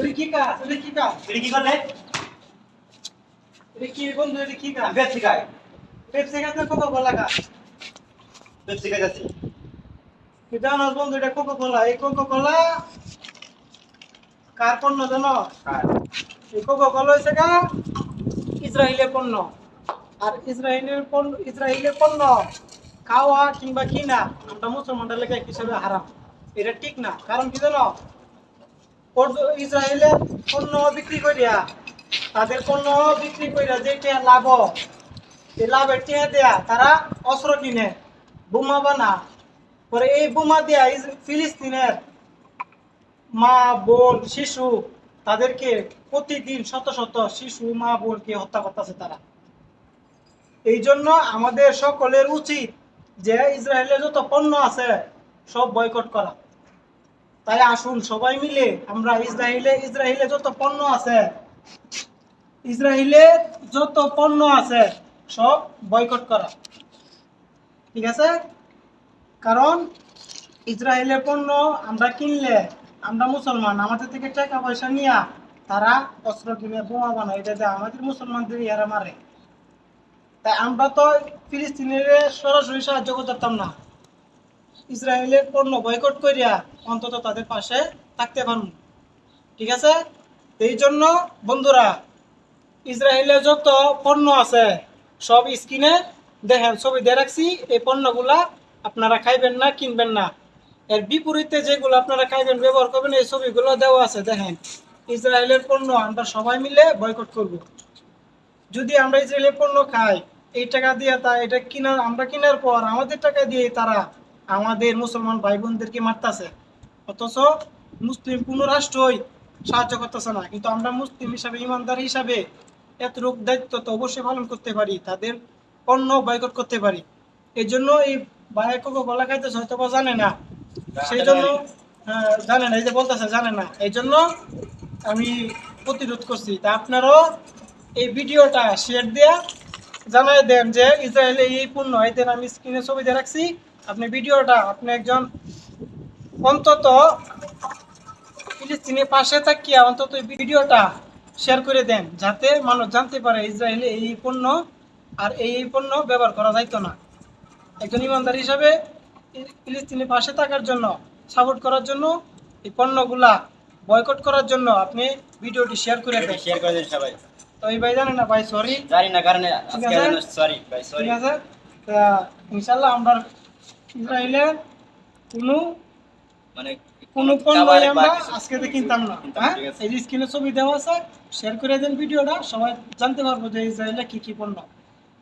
এটা কি কাজ? এটা কি কাজ? এটা কি করলে? এটা কি বন্ধু এটা কি কাজ? পেপসি খাই পেপসি কাজ না কোলা কাজ? পেপসি খাইতেছি তুই জানো বন্ধু এটা কোকা কোলা এই কোকা কোলা কার পণ্য জানো? আর এই কোকা কোলা হয়েছে গা ইসরায়েলের পণ্য। আর ইসরায়েলের পণ্য ইসরায়েলের পণ্য খাওয়া কিংবা কিনা আমরা মুসলমানদের লেগে হিসাবে হারাম। এটা ঠিক না। কারণ কি জানো? ইসরায়েলের পণ্য বিক্রি করিয়া তাদের পণ্য বিক্রি করিয়া যে লাভ এই লাভের টিয়া দেয়া, তারা অস্ত্র কিনে, বোমা বানা। পরে এই বোমা দেয়া ফিলিস্তিনের মা, বোন, শিশু, তাদেরকে প্রতিদিন শত শত শিশু, মা, বোনকে হত্যা করতেছে তারা। এই জন্য আমাদের সকলের উচিত যে ইসরায়েলের যত পণ্য আছে, সব বয়কট করা। তাই আসুন, সবাই মিলে, আমরা ইসরায়েলে ইসরায়েলে যত পণ্য আছে ইসরায়েলের যত পণ্য আছে, সব বয়কট করা। ঠিক আছে? কারণ ইসরায়েলের পণ্য আমরা কিনলে, আমরা মুসলমান, আমাদের থেকে টাকা পয়সা নিয়ে তারা অস্ত্র কিনে বোমা বানায়, এটা আমাদের মুসলমানদের ইয়ারা মারে তাই আমরা তো ফিলিস্তিনের সরাসরি সাহায্য করতাম না। ইসরায়েলের পণ্য বয়কট করিয়া অন্তত তাদের পাশে থাকতে পারব ঠিক আছে? এই জন্য বন্ধুরা ইসরায়েলের যত পণ্য আছে, সব স্ক্রিনে দেখেন, ছবি দিয়ে রাখছি, এই পণ্যগুলা আপনারা খাইবেন না, কিনবেন না। এর বিপরীতে যেগুলো আপনারা খাইবেন, ব্যবহার করবেন, এই ছবিগুলো দেওয়া আছে, দেখেন। ইসরায়েলের পণ্য, আমরা সবাই মিলে বয়কট করব। যদি আমরা ইসরায়েলের পণ্য খাই, এই টাকা দিয়ে তা, এটা কিনার, আমরা কেনার পর আমাদের টাকা দিয়ে তারা আমাদের মুসলমান ভাই বোনদেরকে মারতাছে। অথচ মুসলিম কোনো রাষ্ট্রই সাহায্য করতেছে না। কিন্তু আমরা মুসলিম হিসাবে ইমানদার হিসাবে এতটুক দায়িত্ব তো অবশ্যই পালন করতে পারি তাদের পণ্য বয়কট করতে পারি। এই জন্য এই কোকো গলা খাইতেছে হয়তো বা জানে না। সেই জন্য হ্যাঁ, জানে না এই যে বলতেছে জানে না। এই জন্য আমি প্রতিরোধ করছি। তা আপনারাও এই ভিডিওটা শেয়ার দেয়া জানাই দেন যে ইসরায়েলে এই পণ্য এদের আমি স্ক্রিনে ছবি দিয়ে রাখছি। আপনি ভিডিওটা আপনি একজন অন্তত ফিলিস্তিনের পাশে থাকিয়া অন্তত ভিডিওটা শেয়ার করে দেন যাতে মানুষ জানতে পারে ইসরায়েলে এই পণ্য আর এই পণ্য ব্যবহার করা যাইতো না। একজন ইমানদার হিসাবে ফিলিস্তিনের পাশে থাকার জন্য সাপোর্ট করার জন্য এই পণ্যগুলা বয়কট করার জন্য আপনি ভিডিওটি শেয়ার করে দেন। শেয়ার করে দিন সবাই। তো এই ভাই জানেন না ভাই সরি জানি না কারণে আজকে সরি ভাই সরি ঠিক আছে? ইনশাল্লাহ আমরা ইসরায়েলের কোনো মানে কোনো পণ্য খাবারে আমরা আজকে থেকে কিনতাম না হ্যাঁ? এই যে স্ক্রিনে ছবি দেওয়া আছে শেয়ার করে দেন ভিডিওটা সবাই জানতে পারব যে ইসরায়েলে কি কি পণ্য।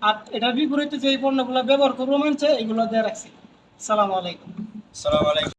আর এটার বিপরীতে যে এই পণ্যগুলো ব্যবহার করব মানছে এগুলো দেওয়া রাখছি। সালাম আলাইকুম। সালাম আলাইকুম।